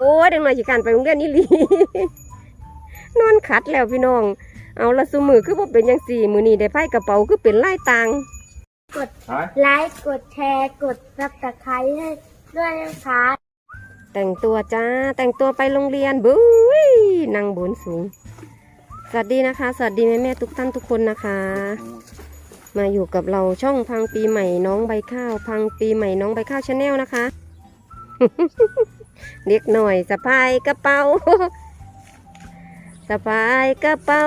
โอ้ยเด็กหน่อยสิการไปโรงเรียนนี่ลีนอนขัดแล้วพี่น้อง เอาละสุมือคือบ่เป็นจังสี่มือนี้ได้ไพ่กระเป๋าคือเป็นลายต่างฮะไลค์กดแชร์กดซับสไครต์ให้ด้วยนะคะแต่งตัวจ้าแต่งตัวไปโรงเรียนบุ้ยนั่งบนสูง สวัสดีนะคะ สวัสดีแม่แม่ๆทุกท่านทุกคนนะคะ มาอยู่กับเราช่องพังปีใหม่น้องใบข้าว พังปีใหม่น้องใบข้าวชาแนลนะคะ เด็กหน่อยสะพายกระเป๋าสะพายกระเป๋า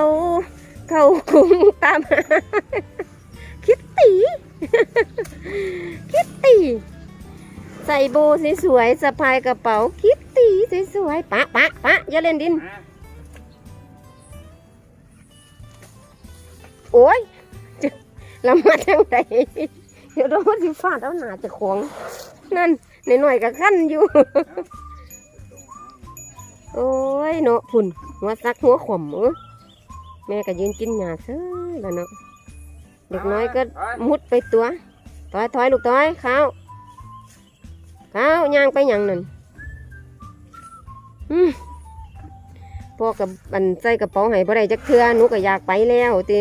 เข้าคุ้มตามคิตตี้คิตตี้ใส่โบสวยๆสะพายกระเป๋าคิตตี้สวยๆปะปะปะอย่าเล่นดิน โอ้ยจะเรามาทางไหนเดี๋ยวเราสิฟาดเอาหนาจะของ นั่นหน่อยๆกับขั้นอยู่ โอ้ยเนาะพุ่นหัวซักหัวขมเออแม่ก็ยืนกินหญ้าเซ้อแล้วเนาะเด็กน้อยก็มุดไปตัวถอยถอยลูกถอยเข้าวข้าวย่างไปหยังนั่นอืมพ่อกับอันใส่กระเป๋าให้บ่ได้จักเทื่อหนูก็อยากไปแล้วติ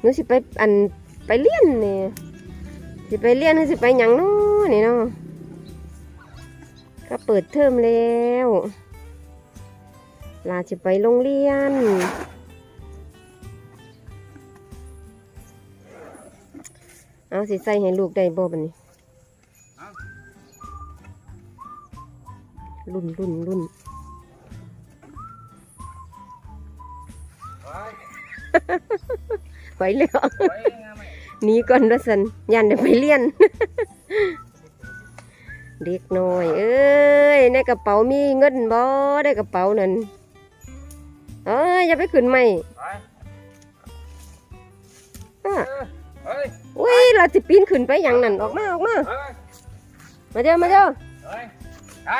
หนูสิไปอันไปเรียนนี่สิไปเรียนหรือสิไปหยังเนาะนี่เนาะ ก็เปิดเทอมแล้วลาจะไปโรงเรียน เอาสิใส่ให้ลูกได้บ่บัดนี้รุ่นรุ่นรุ่นไปแล้วหนีก่อนละสันยันเดี๋ยวไปเรียน เด็กน้อย เอ้ยในกระเป๋ามีเงินบ่ได้กระเป๋านั่นเอ้ยอย่าไปขึ้นไม่อะเฮ้ยอุ้ยเราจะปีนขึ้นไปอย่างนั้นออกมาออกมาเฮ้ยมาเด้อมาเด้อเฮ้ยไป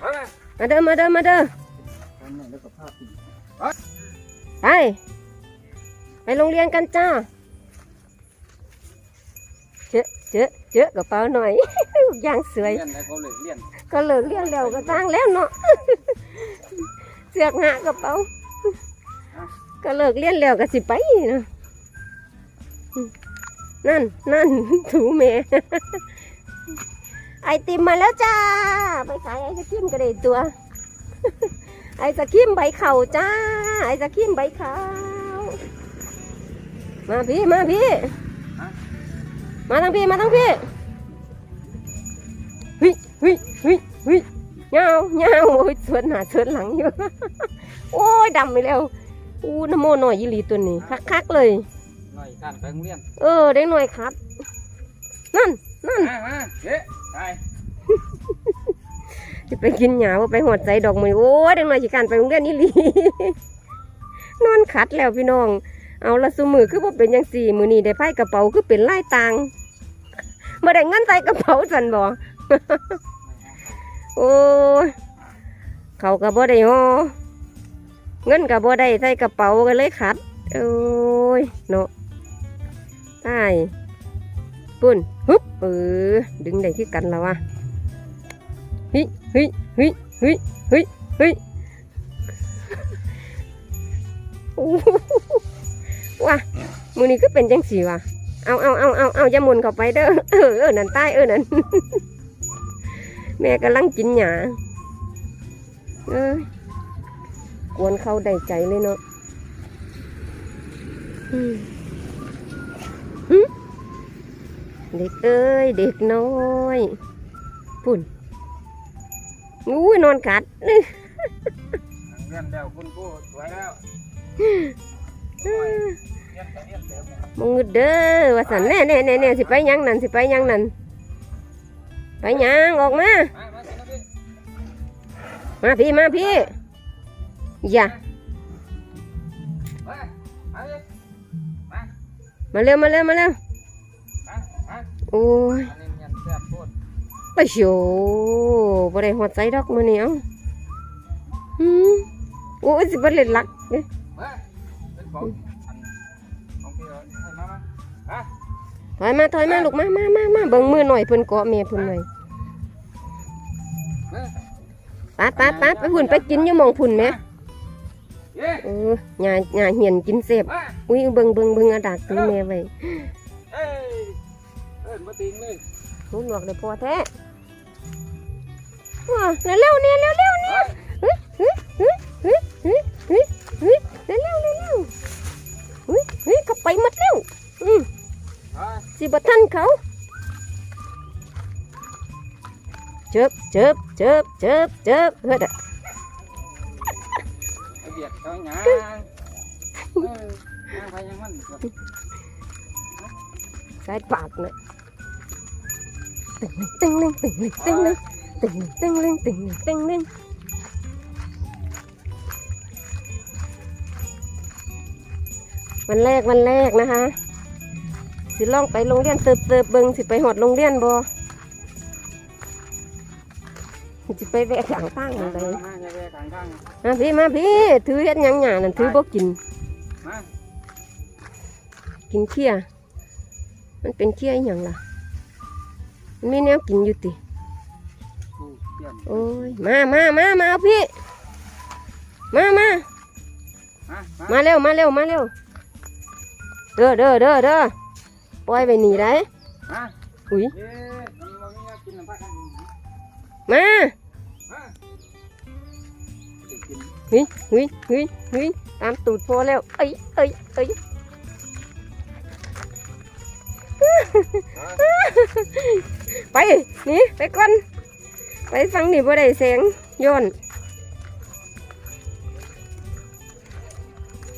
เฮ้ยมาเด้อมาเด้อมาเด้อไปไปโรงเรียนกันจ้าเจอเจอเจอกระเป๋าหน่อย อย่างสวยเรียนให้เขาเลยเรียนก็เลิกเรียนแล้วก็ตั้งแล้วเนาะ เสือกหากระเป๋า ก็เลิกเรียนแล้วก็สิไปเนาะนั่นนั่น ถูแม่ ไอติมมาแล้วจ้า ไปขายไอศครีมก็ได้ตัว ไอศครีมใบเข่าจ้า ไอศครีมใบขาว มาพี่ มาพี่ มาทางพี่ มาทางพี่ เงาเงาโอ้ยสวนหน้าสวนหลังอยู่โอ้ยดำไปแล้วอู้น้ำโมหน่อยยี่หลีตัวนี้คักๆเลยหน่อยการไปโรงเรียนเออได้หน่อยครับ นั่นนั่นมามาเฮ้ยไปจะไปกินหยาว่าไปหอดใจดอกมือโอ้ยได้หน่อยสิการไปโรงเรียนนี่หลีนอนขัดแล้วพี่น้อง เอาละสุมือคือว่าเป็นยังสี่มือนี้ได้ไพ่กระเป๋าคือเป็นลายต่างมาได้เงินใส่กระเป๋าสันบ่ โอ้ยเขาก็บ่ได้ฮอเงินก็บ่ได้ใส่กระเป๋าก็เลยขัดโอ้ยเนาะตายปุ่นฮึบเออดึงได้คือกันแล้ววะเฮ้ยเฮ้ยเฮ้ยเฮ้ยเฮ้ยเฮ้ยโอ้โหว่ะมือนี้คือเป็นจังสีวะเอาเอาเอาเอาเอาอย่าหมุนเข้าไปเด้อเออเออนั่นใต้เออนั่น แม่กำลังกินหยาเอ้ยกวนเข้าได้ใจเลยเนาะอืมหึเด็กเอ้ย เด็กน้อยปุ่นงูยนอนกัดนี่เรียนแล้วคุณครูสวยแล้วเอ้ยเรียนแต่เรียนเติมมองเงิดเด้อว่าสันแน่แน่แน่แน่สิไปหยังนั่นสิไปหยังนั่น ไปยังออกมา มาพี่มาพี่อย่ามาเร็วมาเร็วมาเร็วโอ้ยไปโชบ่ได้หัวใจดอกมื้อนี้เอ้าหืมโอ้ยสิบ่เล่นหลักเด้มาเป็นข อยมาถอยมาลูกมามามามาเบิ่งมือหน่อยเพิ่นเกาะแม่เพิ่นหน่อยเออไปไปไปไปหุ่นไปกินอยู่หมองพุ่นไหมเย้เออหญ้าหญ้าเหียนกินเสพมาอุ้ยเบิ่งเบิ่งเบิ่งอะดักตีแม่ไว้เอ้ยเอิ้นมาติงเลยหูหนวกเลยพอแท้ว้าเร็วๆเนี่ยเร็วๆเนี่ย เขาเจ็บเจ็บเจ็บเจ็บเจ็บเฮ้ยเด้อไปเบียดเขาหยังเออย่างไปยังมันสายปากเนี่ยตึงเลยตึงเลยตึงเลยตึงเลยตึงเลยตึงเลยตึงเลยวันแรกวันแรกนะคะ สิลองไปโรงเรียนเติบเติบเบิงสิไปหอดโรงเรียนบ่สิไปแวะขางตั้งมาอะไรมามาอย่าไปข้างทางมาพี่มาพี่ถือเฮ็ดหยังหยานั่นถือบ่กินมากินเขี้ยมันเป็นเขี้ยอหย่างล่ะมันมีแนวกินอยู่ติกูเปลี่ยนโอ้ยมามามามาเอาพี่มามามามามาเร็วมาเร็วมาเร็วเด้อเด้อเด้อเด้อ ปล่อยไปหนีได้มาอุ้ยเย้มันบ่มีแนวกินน้ำปลากันมามาสิกินหุยหุยหุยหุยตามตูดพอแล้วเอ้ยเอ้ยเอ้ยไปหนี่ไปก่อนไปฟังนี่บ่ได้เสียงย้อน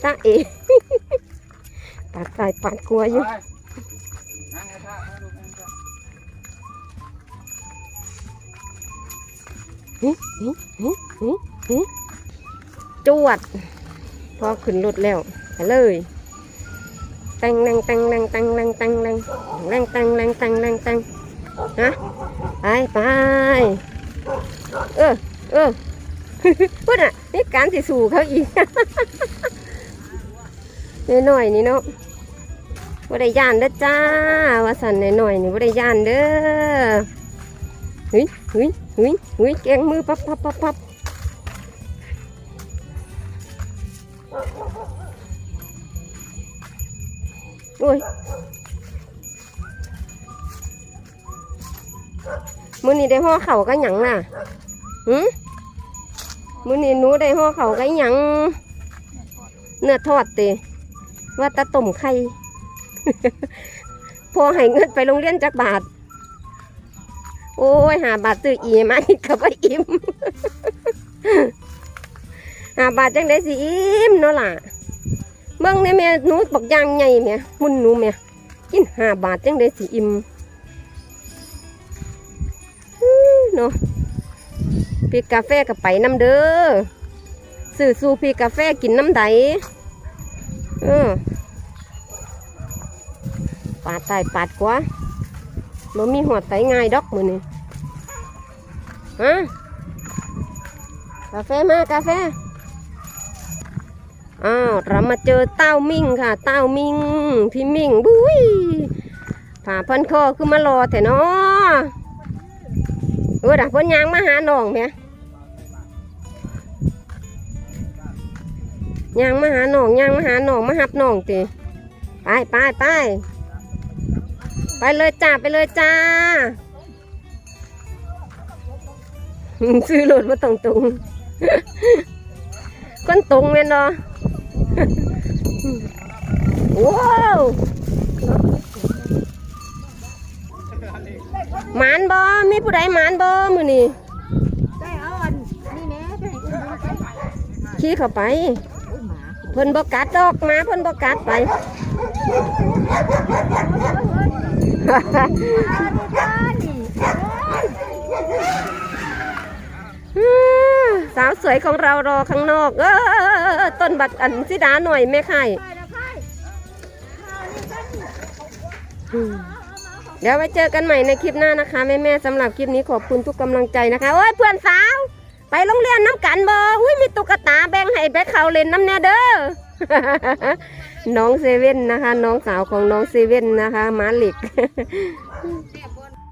ตาเอ ปาดตายปาดกลัวอยู่ ไป จวด พอขึ้นรถแล้วไปเลยตังนังตังนังตังนังตังนังนังตังนังตังนังตังฮะไปไปเออเออพูดอะนี่การสิสู่เขาอีกหน่อยนี่เนาะบ่ได้ย่านเด้อจ้าว่าสันหน่อยนี่บ่ได้ย่านเด้อ ฮ้ยเฮ้ยเฮ้ยเฮ้ยแกงมือปับปับปับปับโอ้ยมือนี้ได้ห่อเข่ากันหยังน่ะหืมมือนี้หนูได้ห่อเข่ากันหยังเนื้อทอดเตว่าตะต้มไข่ พอให้เงินไปโรงเรียนจักบาท โอ้ยหาบาทซื้ออีมาอีกกับว่าอิ่มหาบาทจังได้สิอิ่มเนาะล่ะเบิ่งในแม่หนูบักย่างใหญ่แม่หุ่นหนูแม่กินหาบาทจังได้สิอิ่มเนาะพี่กาแฟกับไปน้ำเด้อซื้อสูพี่กาแฟกินน้ำใดเออปาดตายปาดกว่า บ่มีหัวไตง่ายดอกมือนี่ฮะกาแฟมากาแฟอ้าวเรามาเจอเต้ามิ่งค่ะ เต้ามิ่งพี่มิ่งบุ้ยผ่าพันคอคือมารอแต่เนาะเออดักพ่นยางมาหาน้องแหม่ยางมาหาน้องยางมาหาน้องมาหับหนองติไปไปไป ไปเลยจ้าไปเลยจ้าซื้อรถมาตรงตรงๆคนตรงแม่นเนาะว้าวหมานบอมีผู้ใดหมานบอมือนี่ได้เอาอันนี่แม่ได้อุ้มไปขี่เข้าไปอุ้มหมาเพิ่นบกัดดอกหมาเพิ่นบกัดไปอื้อ สาวสวยของเรารอข้างนอก เออต้นบักอันสิดาหน่อยแม่ไข่เอานี่กันอืมเดี๋ยวไว้เจอกันใหม่ในคลิปหน้านะคะ แม่แม่ๆสำหรับคลิปนี้ขอบคุณทุกกำลังใจนะคะโอ้ยเพื่อนสาว ไปโรงเรียนน้ำกันบออุ้ยมีตุ๊กตาแบงให้ไปเขาเล่นน้ำแน่เด้อ น้องเซเว่นนะคะ น้องสาวของน้องเซเว่นนะคะหมาเหล็ก